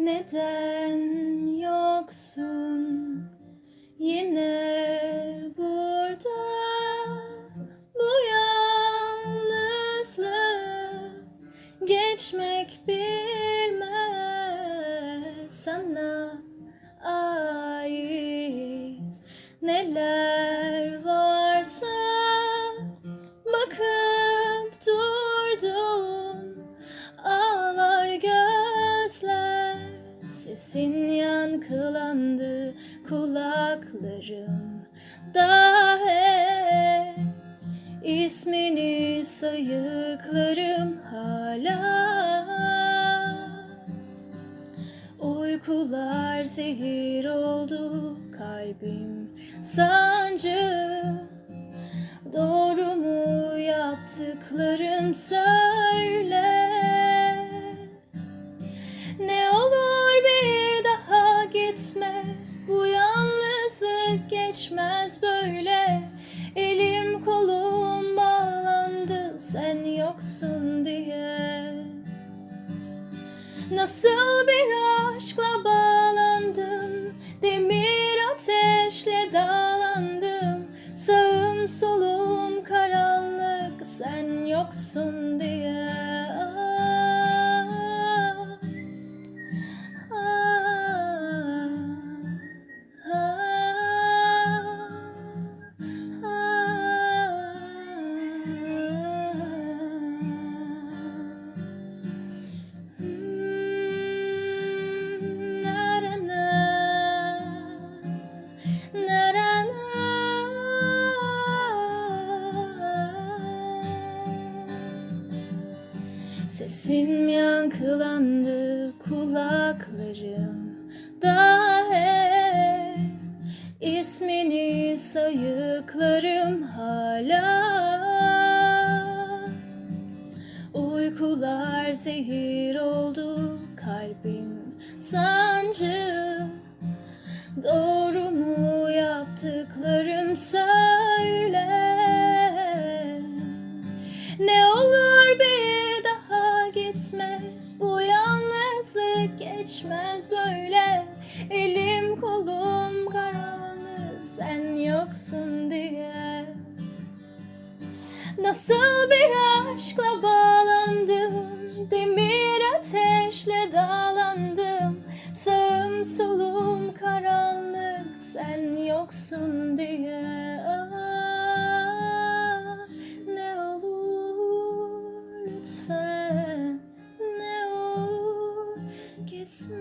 Neden yoksun? Yine burada bu yalnızlık geçmek bilmez. Sana ait neler sesin yankılandı kulaklarım. Hep ismini sayıklarım hala. Uykular zehir oldu kalbim sancı. Doğru mu yaptıklarım söyle Nasıl bir aşkla bağlandım Demir ateşle dağlandım. Sağım solum karanlık Sen yoksun Sesin yankılandı kulaklarım. Hep ismini sayıklarım hala. Uykular zehir oldu kalbim sancı geçmez böyle. Elim kolum karanlık sen yoksun diye. Nasıl bir aşkla bağlandım? Demir ateşle dağlandım Sağım solum karanlık. Sen yoksun diye. Ah, Ne olur lütfen Ne olur gitme